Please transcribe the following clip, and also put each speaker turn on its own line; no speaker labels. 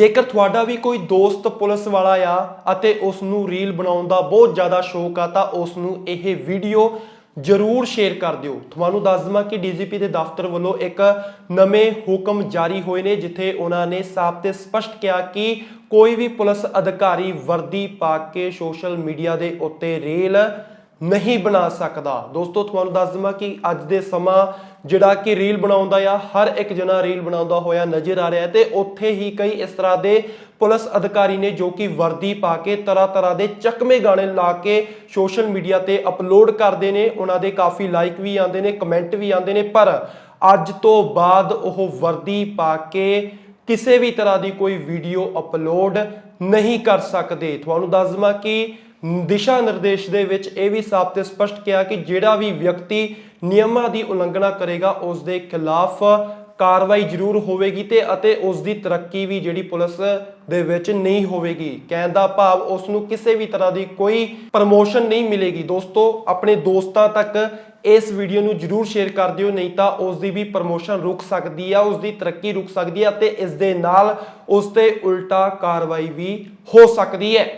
ਜੇਕਰ ਤੁਹਾਡਾ ਵੀ ਕੋਈ ਦੋਸਤ ਪੁਲਿਸ ਵਾਲਾ ਆ ਅਤੇ ਉਸ ਨੂੰ ਰੀਲ ਬਣਾਉਣ ਦਾ ਬਹੁਤ ਜ਼ਿਆਦਾ ਸ਼ੌਕ ਆ, ਤਾਂ ਉਸ ਨੂੰ ਇਹ ਵੀਡੀਓ ਜਰੂਰ ਸ਼ੇਅਰ ਕਰ ਦਿਓ। ਤੁਹਾਨੂੰ ਦੱਸ ਦਵਾਂ ਕਿ ਡੀਜੀਪੀ ਦੇ ਦਫ਼ਤਰ ਵੱਲੋਂ ਇੱਕ ਨਵੇਂ ਹੁਕਮ ਜਾਰੀ ਹੋਏ ਨੇ, ਜਿੱਥੇ ਉਹਨਾਂ ਨੇ ਸਾਫ਼ ਤੇ ਸਪਸ਼ਟ ਕਿਹਾ ਕਿ ਕੋਈ ਵੀ ਪੁਲਿਸ ਅਧਿਕਾਰੀ ਵਰਦੀ ਪਾ ਕੇ ਸੋਸ਼ਲ ਮੀਡੀਆ ਦੇ ਉੱਤੇ ਰੀਲ ਨਹੀਂ ਬਣਾ ਸਕਦਾ। ਦੋਸਤੋ, ਤੁਹਾਨੂੰ ਦੱਸ ਦਵਾਂ ਕਿ ਅੱਜ ਦੇ ਸਮਾਂ ਜਿਹੜਾ ਕਿ ਰੀਲ ਬਣਾਉਂਦਾ ਆ, ਹਰ ਇੱਕ ਜਣਾ ਰੀਲ ਬਣਾਉਂਦਾ ਹੋਇਆ ਨਜ਼ਰ ਆ ਰਿਹਾ ਹੈ ਤੇ ਉੱਥੇ ਹੀ ਕਈ ਇਸ ਤਰ੍ਹਾਂ ਦੇ ਪੁਲਿਸ ਅਧਿਕਾਰੀ ਨੇ ਜੋ ਕਿ ਵਰਦੀ ਪਾ ਕੇ ਤਰ੍ਹਾਂ ਤਰ੍ਹਾਂ ਦੇ ਚੱਕਵੇਂ ਗਾਣੇ ਲਾ ਕੇ ਸੋਸ਼ਲ ਮੀਡੀਆ ਤੇ ਅਪਲੋਡ ਕਰਦੇ ਨੇ। ਉਹਨਾਂ ਦੇ ਕਾਫੀ ਲਾਈਕ ਵੀ ਆਉਂਦੇ ਨੇ ਕਮੈਂਟ ਵੀ ਆਉਂਦੇ ਨੇ। ਪਰ ਅੱਜ ਤੋਂ ਬਾਅਦ ਉਹ ਵਰਦੀ ਪਾ ਕੇ ਕਿਸੇ ਵੀ ਤਰ੍ਹਾਂ ਦੀ ਕੋਈ ਵੀਡੀਓ ਅਪਲੋਡ ਨਹੀਂ ਕਰ ਸਕਦੇ। ਤੁਹਾਨੂੰ ਦੱਸ ਦਵਾਂ ਕਿ ਦਿਸ਼ਾ ਨਿਰਦੇਸ਼ ਦੇ ਵਿੱਚ ਇਹ ਵੀ ਸਾਫ਼ ਤੇ ਸਪਸ਼ਟ ਕਿਹਾ ਕਿ ਜਿਹੜਾ ਵੀ ਵਿਅਕਤੀ ਨਿਯਮਾਂ ਦੀ ਉਲੰਘਣਾ ਕਰੇਗਾ, ਉਸ ਦੇ ਖਿਲਾਫ ਕਾਰਵਾਈ ਜ਼ਰੂਰ ਹੋਵੇਗੀ ਤੇ ਅਤੇ ਉਸ ਦੀ ਤਰੱਕੀ ਵੀ ਜਿਹੜੀ ਪੁਲਿਸ ਦੇ ਵਿੱਚ ਨਹੀਂ ਹੋਵੇਗੀ। ਕਹਿਣ ਦਾ ਭਾਵ ਉਸ ਨੂੰ ਕਿਸੇ ਵੀ ਤਰ੍ਹਾਂ ਦੀ ਕੋਈ ਪ੍ਰਮੋਸ਼ਨ ਨਹੀਂ ਮਿਲੇਗੀ। ਦੋਸਤੋ, ਆਪਣੇ ਦੋਸਤਾਂ ਤੱਕ ਇਸ ਵੀਡੀਓ ਨੂੰ ਜਰੂਰ ਸ਼ੇਅਰ ਕਰ ਦਿਓ, ਨਹੀਂ ਤਾਂ ਉਸ ਦੀ ਵੀ ਪ੍ਰਮੋਸ਼ਨ ਰੁਕ ਸਕਦੀ ਆ, ਉਸ ਦੀ ਤਰੱਕੀ ਰੁਕ ਸਕਦੀ ਆ ਤੇ ਇਸ ਦੇ ਨਾਲ ਉਸ ਤੇ ਉਲਟਾ ਕਾਰਵਾਈ ਵੀ ਹੋ ਸਕਦੀ ਹੈ।